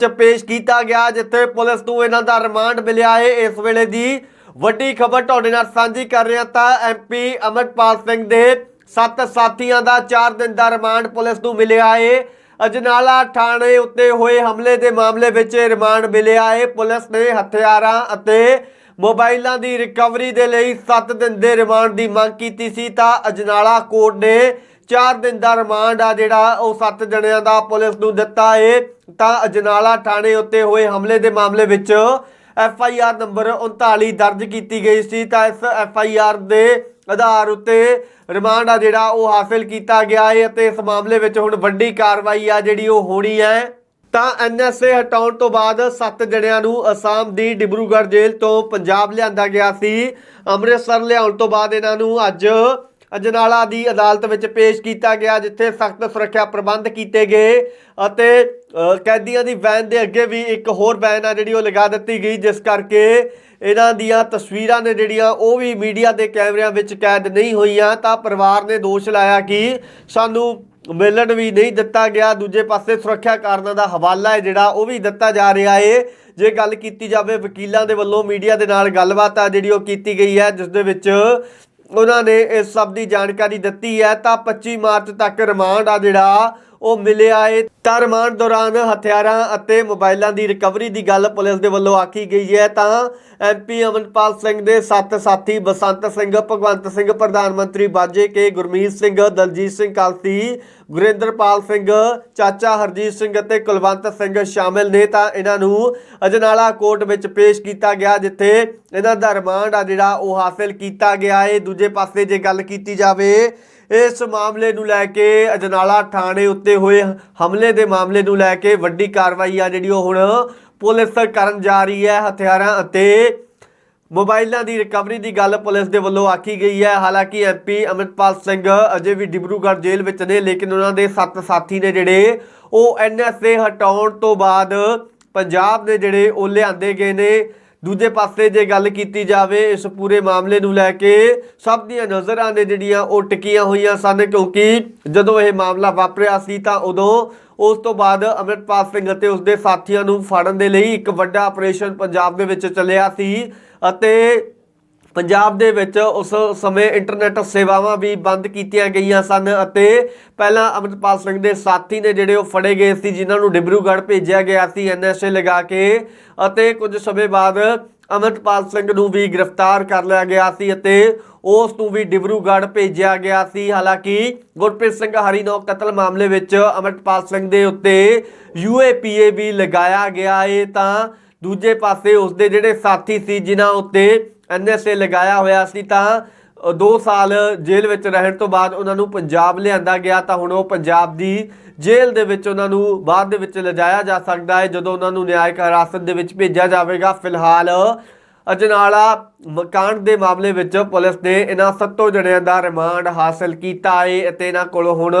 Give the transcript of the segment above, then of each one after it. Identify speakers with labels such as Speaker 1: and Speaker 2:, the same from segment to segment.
Speaker 1: ਚ ਪੇਸ਼ ਕੀਤਾ ਗਿਆ, ਜਿੱਥੇ ਪੁਲਿਸ ਨੂੰ ਇਹਨਾਂ ਦਾ ਰਿਮਾਂਡ ਮਿਲਿਆ ਹੈ ਇਸ ਵੇਲੇ ਦੀ ਵੱਡੀ ਖਬਰ ਤੁਹਾਡੇ ਨਾਲ ਸਾਂਝੀ ਕਰ ਰਿਹਾ ਤਾਂ ਐਮਪੀ ਅਮਰਪਾਲ ਸਿੰਘ ਦੇ ਸੱਤ ਸਾਥੀਆਂ ਦਾ 4 ਦਿਨ ਦਾ ਰਿਮਾਂਡ ਪੁਲਿਸ ਨੂੰ ਮਿਲਿਆ ਹੈ ਅਜਨਾਲਾ ਥਾਣੇ ਉੱਤੇ ਹੋਏ ਹਮਲੇ ਦੇ ਮਾਮਲੇ ਵਿੱਚ ਰਿਮਾਂਡ ਮਿਲਿਆ ਏ। ਪੁਲਿਸ ਨੇ ਹਥਿਆਰਾਂ ਅਤੇ ਮੋਬਾਈਲਾਂ ਦੀ ਰਿਕਵਰੀ ਦੇ ਲਈ 7 ਦਿਨ ਦੇ ਰਿਮਾਂਡ ਦੀ ਮੰਗ ਕੀਤੀ ਸੀ ਤਾਂ ਅਜਨਾਲਾ ਕੋਰਟ ਨੇ 4 ਦਿਨ ਦਾ ਰਿਮਾਂਡ ਆ ਜਿਹੜਾ ਉਹ 7 ਜਣਿਆਂ ਦਾ ਪੁਲਿਸ ਨੂੰ ਦਿੱਤਾ ਏ। ਤਾਂ ਅਜਨਾਲਾ ਥਾਣੇ ਉੱਤੇ ਹੋਏ ਹਮਲੇ ਦੇ ਮਾਮਲੇ ਵਿੱਚ ਐਫ ਆਈ ਆਰ ਨੰਬਰ 39 ਦਰਜ ਕੀਤੀ ਗਈ ਸੀ। ਤਾਂ ਇਸ ਐਫ ਆਈ ਆਰ ਦੇ ਆਧਾਰ ਉੱਤੇ ਰਿਮਾਂਡ ਆ ਜਿਹੜਾ ਉਹ ਹਾਸਲ ਕੀਤਾ ਗਿਆ ਏ ਅਤੇ ਇਸ ਮਾਮਲੇ ਵਿੱਚ ਹੁਣ ਵੱਡੀ ਕਾਰਵਾਈ ਆ ਜਿਹੜੀ ਉਹ ਹੋਣੀ ਹੈ। ਤਾਂ ਐਨਐਸਏ ਹਟਾਉਣ ਤੋਂ ਬਾਅਦ 7 ਜਣਿਆਂ ਨੂੰ ਅਸਾਮ ਦੀ ਡਿਬਰੂਗੜ੍ਹ ਜੇਲ੍ਹ ਤੋਂ ਪੰਜਾਬ ਲਿਆਂਦਾ ਗਿਆ ਸੀ। ਅੰਮ੍ਰਿਤਸਰ ਲਿਆਉਣ ਤੋਂ ਬਾਅਦ ਇਹਨਾਂ ਨੂੰ ਅੱਜ ਅਜਨਾਲਾ ਦੀ ਅਦਾਲਤ ਵਿੱਚ ਪੇਸ਼ ਕੀਤਾ ਗਿਆ, ਜਿੱਥੇ ਸਖਤ ਸੁਰੱਖਿਆ ਪ੍ਰਬੰਧ ਕੀਤੇ ਗਏ ਅਤੇ ਕੈਦੀਆਂ ਦੀ ਵੈਨ ਦੇ ਅੱਗੇ ਵੀ ਇੱਕ ਹੋਰ ਵੈਨ ਆ ਜਿਹੜੀ ਉਹ ਲਗਾ ਦਿੱਤੀ ਗਈ, ਜਿਸ ਕਰਕੇ ਇਹਨਾਂ ਦੀਆਂ ਤਸਵੀਰਾਂ ਨੇ ਜਿਹੜੀਆਂ ਉਹ ਵੀ ਮੀਡੀਆ ਦੇ ਕੈਮਰਿਆਂ ਵਿੱਚ ਕੈਦ ਨਹੀਂ ਹੋਈਆਂ। ਤਾਂ ਪਰਿਵਾਰ ਨੇ ਦੋਸ਼ ਲਾਇਆ ਕਿ ਸਾਨੂੰ ਮਿਲਣ ਵੀ ਨਹੀਂ ਦਿੱਤਾ ਗਿਆ। ਦੂਜੇ ਪਾਸੇ ਸੁਰੱਖਿਆ ਕਾਰਨਾਂ ਦਾ ਹਵਾਲਾ ਹੈ ਜਿਹੜਾ ਉਹ ਵੀ ਦਿੱਤਾ ਜਾ ਰਿਹਾ ਏ। ਜੇ ਗੱਲ ਕੀਤੀ ਜਾਵੇ ਵਕੀਲਾਂ ਦੇ ਵੱਲੋਂ ਮੀਡੀਆ ਦੇ ਨਾਲ ਗੱਲਬਾਤ ਆ ਜਿਹੜੀ ਉਹ ਕੀਤੀ ਗਈ ਹੈ, ਜਿਸ ਦੇ ਵਿੱਚ ਉਹਨਾਂ ਨੇ ਇਸ ਸਭ ਦੀ ਜਾਣਕਾਰੀ ਦਿੱਤੀ ਹੈ, ਤਾਂ 25 ਮਾਰਚ ਤੱਕ ਰਿਮਾਂਡ ਆ ਜਿਹੜਾ ਉਹ ਮਿਲਿਆ ਏ ਤਾਂ ਰਿਮਾਂਡ ਦੌਰਾਨ ਹਥਿਆਰਾਂ ਅਤੇ ਮੋਬਾਈਲਾਂ ਦੀ ਰਿਕਵਰੀ ਦੀ ਗੱਲ ਪੁਲਿਸ ਦੇ ਵੱਲੋਂ ਆਖੀ ਗਈ ਹੈ। ਤਾਂ ਐਮਪੀ ਅਮਨਪਾਲ ਸਿੰਘ ਦੇ ਸੱਤ ਸਾਥੀ ਬਸੰਤ ਸਿੰਘ, ਭਗਵੰਤ ਸਿੰਘ, ਪ੍ਰਧਾਨ ਮੰਤਰੀ ਬਾਜੇ ਕੇ, ਗੁਰਮੀਤ ਸਿੰਘ, ਦਲਜੀਤ ਸਿੰਘ ਕਾਲਸੀ, ਗੁਰਿੰਦਰਪਾਲ ਸਿੰਘ, ਚਾਚਾ ਹਰਜੀਤ ਸਿੰਘ ਅਤੇ ਕੁਲਵੰਤ ਸਿੰਘ ਸ਼ਾਮਿਲ ਨੇ। ਤਾਂ ਇਹਨਾਂ ਨੂੰ ਅਜਨਾਲਾ ਕੋਰਟ ਵਿੱਚ ਪੇਸ਼ ਕੀਤਾ ਗਿਆ, ਜਿੱਥੇ ਇਹਨਾਂ ਦਾ ਰਿਮਾਂਡ ਆ ਜਿਹੜਾ ਉਹ ਹਾਸਲ ਕੀਤਾ ਗਿਆ ਹੈ ਦੂਜੇ ਪਾਸੇ ਜੇ ਗੱਲ ਕੀਤੀ ਜਾਵੇ ਇਸ ਮਾਮਲੇ ਨੂੰ ਲੈ ਕੇ ਅਜਨਾਲਾ ਥਾਣੇ ਉੱਤੇ ਹੋਏ ਹਮਲੇ ਦੇ ਮਾਮਲੇ ਨੂੰ ਲੈ ਕੇ ਵੱਡੀ ਕਾਰਵਾਈ ਆ ਜਿਹੜੀ ਉਹ ਹੁਣ ਪੁਲਿਸ ਕਰਨ ਜਾ ਰਹੀ ਹੈ, ਹਥਿਆਰਾਂ ਅਤੇ ਮੋਬਾਈਲਾਂ ਦੀ ਰਿਕਵਰੀ ਦੀ ਗੱਲ ਪੁਲਿਸ ਦੇ ਵੱਲੋਂ ਆਖੀ ਗਈ ਹੈ। ਹਾਲਾਂਕਿ ਐਮਪੀ ਅਮਰਿਤਪਾਲ ਸਿੰਘ ਅਜੇ ਵੀ ਡਿਬਰੂਗੜ੍ਹ ਜੇਲ੍ਹ ਵਿੱਚ ਨੇ, ਲੇਕਿਨ ਉਹਨਾਂ ਦੇ ਸੱਤ ਸਾਥੀ ਨੇ ਜਿਹੜੇ, ਉਹ ਐਨਐਸਏ ਹਟਾਉਣ ਤੋਂ ਬਾਅਦ ਪੰਜਾਬ ਦੇ ਜਿਹੜੇ ਉਹ ਲਿਆਂਦੇ ਗਏ ਨੇ। ਦੂਜੇ ਪਾਸੇ ਜੇ ਗੱਲ ਕੀਤੀ ਜਾਵੇ, ਇਸ ਪੂਰੇ ਮਾਮਲੇ ਨੂੰ ਲੈ ਕੇ ਸਭ ਦੀਆਂ ਨਜ਼ਰਾਂ ਨੇ ਜਿਹੜੀਆਂ ਉਹ ਟਿਕੀਆਂ ਹੋਈਆਂ ਸਨ, ਕਿਉਂਕਿ ਜਦੋਂ ਇਹ ਮਾਮਲਾ ਵਾਪਰਿਆ ਸੀ ਤਾਂ ਉਦੋਂ ਉਸ ਤੋਂ ਬਾਅਦ ਅਮਰਿਤਪਾਲ ਸਿੰਘ ਅਤੇ ਉਸਦੇ ਸਾਥੀਆਂ ਨੂੰ ਫੜਨ ਦੇ ਲਈ ਇੱਕ ਵੱਡਾ ਆਪਰੇਸ਼ਨ ਪੰਜਾਬ ਦੇ ਵਿੱਚ ਚੱਲਿਆ ਸੀ ਅਤੇ ਪੰਜਾਬ ਦੇ ਵਿੱਚ ਉਸ ਸਮੇਂ ਇੰਟਰਨੈਟ ਸੇਵਾਵਾਂ ਵੀ ਬੰਦ ਕੀਤੀਆਂ ਗਈਆਂ ਸਨ ਅਤੇ ਪਹਿਲਾਂ ਅਮਰਪਾਲ ਸਿੰਘ ਦੇ ਸਾਥੀ ਨੇ ਜਿਹੜੇ ਉਹ ਫੜੇ ਗਏ ਸੀ, ਜਿਨ੍ਹਾਂ ਨੂੰ ਡਿਬਰੂਗੜ੍ਹ ਭੇਜਿਆ ਗਿਆ ਸੀ ਐਨਐਸਏ ਲਗਾ ਕੇ ਅਤੇ ਕੁਝ ਸਮੇਂ ਬਾਅਦ ਅਮਰਪਾਲ ਸਿੰਘ ਨੂੰ ਵੀ ਗ੍ਰਿਫਤਾਰ ਕਰ ਲਿਆ ਗਿਆ ਸੀ ਅਤੇ ਉਸ ਨੂੰ ਵੀ ਡਿਬਰੂਗੜ੍ਹ ਭੇਜਿਆ ਗਿਆ ਸੀ। ਹਾਲਾਂਕਿ ਗੁਰਪ੍ਰੀਤ ਸਿੰਘ ਹਰੀਨੋ ਕਤਲ ਮਾਮਲੇ ਵਿੱਚ ਅਮਰਪਾਲ ਸਿੰਘ ਦੇ ਉੱਤੇ ਯੂਏਪੀਏ ਵੀ ਲਗਾਇਆ ਗਿਆ ਏ, ਤਾਂ ਦੂਜੇ ਪਾਸੇ ਉਸਦੇ ਜਿਹੜੇ ਸਾਥੀ ਸੀ, ਜਿਨ੍ਹਾਂ ਉੱਤੇ ਐਨਐਸਏ ਲਗਾਇਆ ਹੋਇਆ ਸੀ ਤਾਂ 2 ਸਾਲ ਜੇਲ੍ਹ ਵਿੱਚ ਰਹਿਣ ਤੋਂ ਬਾਅਦ ਉਹਨਾਂ ਨੂੰ ਪੰਜਾਬ ਲਿਆਂਦਾ ਗਿਆ ਤਾਂ ਹੁਣ ਉਹ ਪੰਜਾਬ ਦੀ ਜੇਲ੍ਹ ਦੇ ਵਿੱਚ ਉਹਨਾਂ ਨੂੰ ਬਾਅਦ ਦੇ ਵਿੱਚ ਲਿਜਾਇਆ ਜਾ ਸਕਦਾ ਹੈ, ਜਦੋਂ ਉਹਨਾਂ ਨੂੰ ਨਿਆਇਕ ਹਿਰਾਸਤ ਦੇ ਵਿੱਚ ਭੇਜਿਆ ਜਾਵੇਗਾ। ਫਿਲਹਾਲ ਅਜਨਾਲਾ ਮਕਾਨ ਦੇ ਮਾਮਲੇ ਵਿੱਚ ਪੁਲਿਸ ਨੇ ਇਹਨਾਂ ਸੱਤੋਂ ਜਣਿਆਂ ਦਾ ਰਿਮਾਂਡ ਹਾਸਲ ਕੀਤਾ ਹੈ ਅਤੇ ਇਹਨਾਂ ਕੋਲੋਂ ਹੁਣ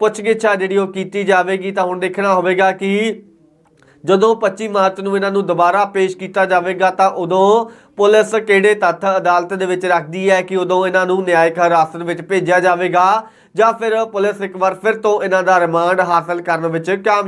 Speaker 1: ਪੁੱਛਗਿੱਛ ਆ ਜਿਹੜੀ ਉਹ ਕੀਤੀ ਜਾਵੇਗੀ ਤਾਂ ਹੁਣ ਦੇਖਣਾ ਹੋਵੇਗਾ ਕਿ ਜਦੋਂ 25 ਮਾਰਚ ਨੂੰ ਇਹਨਾਂ ਨੂੰ ਦੁਬਾਰਾ ਪੇਸ਼ ਕੀਤਾ ਜਾਵੇਗਾ ਤਾਂ ਉਦੋਂ ਪੁਲਿਸ ਕਿਹੜੇ ਤੱਥ ਅਦਾਲਤ ਦੇ ਵਿੱਚ ਰੱਖਦੀ ਹੈ ਕਿ ਉਦੋਂ ਇਹਨਾਂ ਨੂੰ ਨਿਆਇਕ ਹਿਰਾਸਤ ਵਿੱਚ ਭੇਜਿਆ ਜਾਵੇਗਾ ਜਾਂ ਫਿਰ ਪੁਲਿਸ ਇੱਕ ਵਾਰ ਫਿਰ ਤੋਂ ਇਹਨਾਂ ਦਾ ਰਿਮਾਂਡ ਹਾਸਲ ਕਰਨ ਵਿੱਚ ਕਾਮਯਾਬ